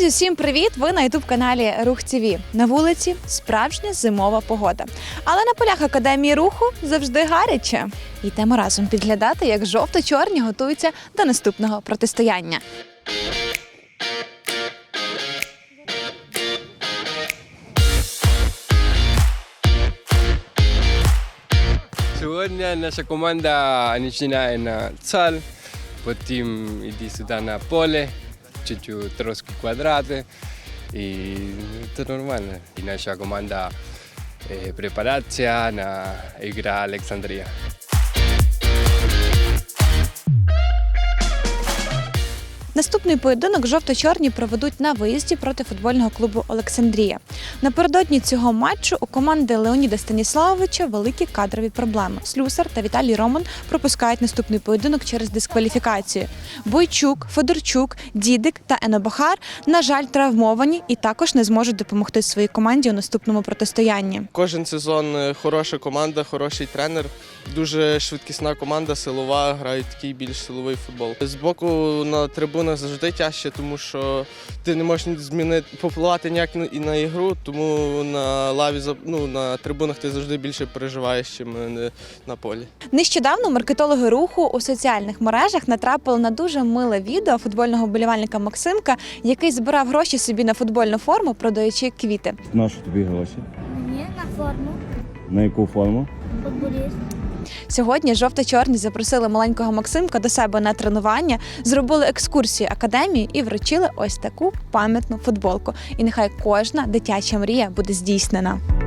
Друзі, всім привіт! Ви на ютуб каналі Рух ТВ. На вулиці справжня зимова погода. Але на полях академії руху завжди гаряче. Йдемо разом підглядати, як жовто-чорні готуються до наступного протистояння. Сьогодні наша команда починає на цаль, потім йде сюди на поле, чуть-чуть трошки квадрати. І це нормально. І наша команда е, препарається на ігра Олександрія. Наступний поєдинок жовто-чорні проведуть на виїзді проти футбольного клубу Олександрія. Напередодні цього матчу у команди Леоніда Станіславовича великі кадрові проблеми. Слюсар та Віталій Роман пропускають наступний поєдинок через дискваліфікацію. Бойчук, Федорчук, Дідик та Енобахар, на жаль, травмовані і також не зможуть допомогти своїй команді у наступному протистоянні. Кожен сезон е, хороша команда, хороший тренер. Дуже швидкісна команда, силова, грають такий більш силовий футбол. З боку на трибунах завжди тяжче, тому що ти не можеш змінити попливати ніяк і на ігру, тому на лаві ну, на трибунах ти завжди більше переживаєш, чим е, на полі. Нещодавно маркетологи руху у соціальних мережах натрапили на дуже миле відео футбольного болівальника Максимка, який збирав гроші собі на футбольну форму, продаючи квіти. На що тобі гроші? Мені на форму На яку форму? футболіст. Сьогодні жовто-чорні запросили маленького Максимка до себе на тренування, зробили екскурсію академії і вручили ось таку пам'ятну футболку. І нехай кожна дитяча мрія буде здійснена.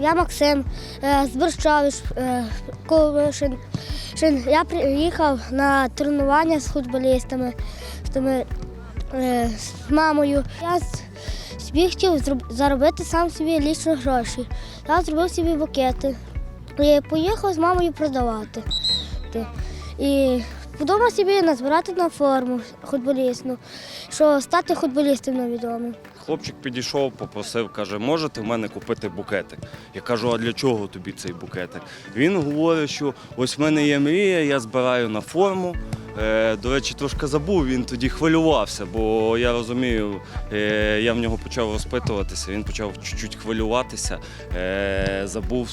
Я Максим е, з Борщович, е, Ковишин. Я приїхав на тренування з футболістами, з, е, мамою. Я собі хотів заробити сам собі лічно гроші. Я зробив собі букети. І поїхав з мамою продавати. І подумав собі назбирати на форму футболістну, що стати футболістом невідомим. Хлопчик підійшов, попросив, каже, можете в мене купити букетик. Я кажу, а для чого тобі цей букетик? Він говорить, що ось в мене є мрія, я збираю на форму. Е, до речі, трошки забув, він тоді хвилювався, бо я розумію, е, я в нього почав розпитуватися, він почав чуть-чуть хвилюватися, е, забув,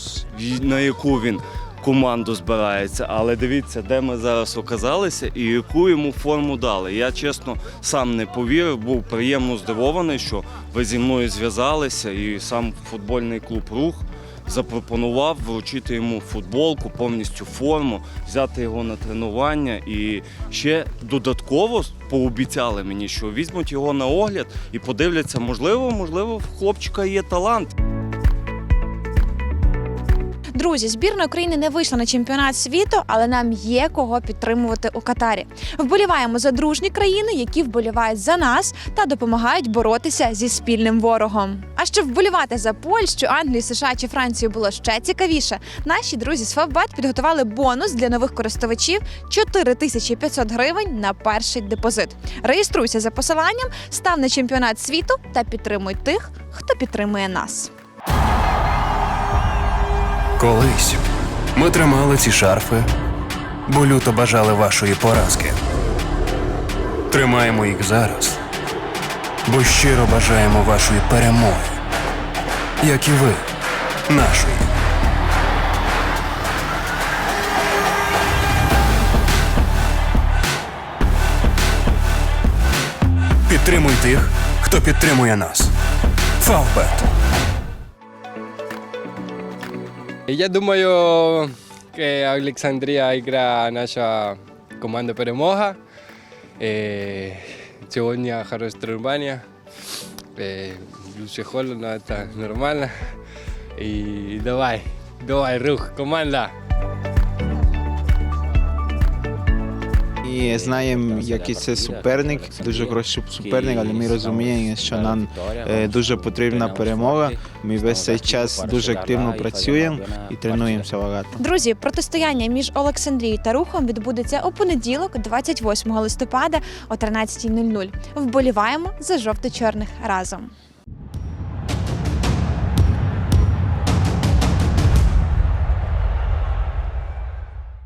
на яку він команду збирається. Але дивіться, де ми зараз оказалися і яку йому форму дали. Я чесно сам не повірив, був приємно здивований, що ви зі мною зв'язалися, і сам футбольний клуб Рух запропонував вручити йому футболку, повністю форму, взяти його на тренування. І ще додатково пообіцяли мені, що візьмуть його на огляд і подивляться, можливо, можливо, в хлопчика є талант. Друзі, збірна України не вийшла на чемпіонат світу, але нам є кого підтримувати у Катарі. Вболіваємо за дружні країни, які вболівають за нас та допомагають боротися зі спільним ворогом. А щоб вболівати за Польщу, Англію, США чи Францію було ще цікавіше, наші друзі з Фавбет підготували бонус для нових користувачів 4500 гривень на перший депозит. Реєструйся за посиланням, став на чемпіонат світу та підтримуй тих, хто підтримує нас. Колись ми тримали ці шарфи, бо люто бажали вашої поразки. Тримаємо їх зараз, бо щиро бажаємо вашої перемоги, як і ви, нашої. Підтримуй тих, хто підтримує нас. Фавбет. Я думаю, que Олександрія ігра наша команда перемога. Е, Сьогодні хороше тренування. Е, Дуже холодно, це нормально. І давай, давай, рух, команда. І знаємо, який це суперник, дуже хороший суперник, але ми розуміємо, що нам е, дуже потрібна перемога. Ми весь цей час дуже активно працюємо і тренуємося багато. Друзі, протистояння між Олександрією та рухом відбудеться у понеділок, 28 листопада о 13.00. Вболіваємо за жовто-чорних разом.